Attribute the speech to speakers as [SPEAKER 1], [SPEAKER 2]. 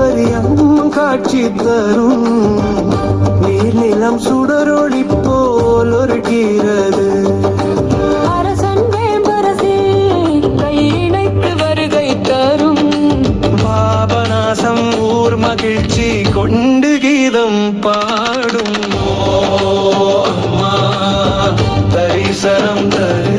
[SPEAKER 1] தாமரியம் காட்சி தரும். நீர்நிலம் சுடரொளி போல் ஒருகிறது
[SPEAKER 2] அரசன் வேம்பரசே கையிணைத்து வருகை தரும்.
[SPEAKER 1] பாபநாசம் ஊர் மகிழ்ச்சி கொண்டு கீதம் பாடும். தரிசனம் தரு.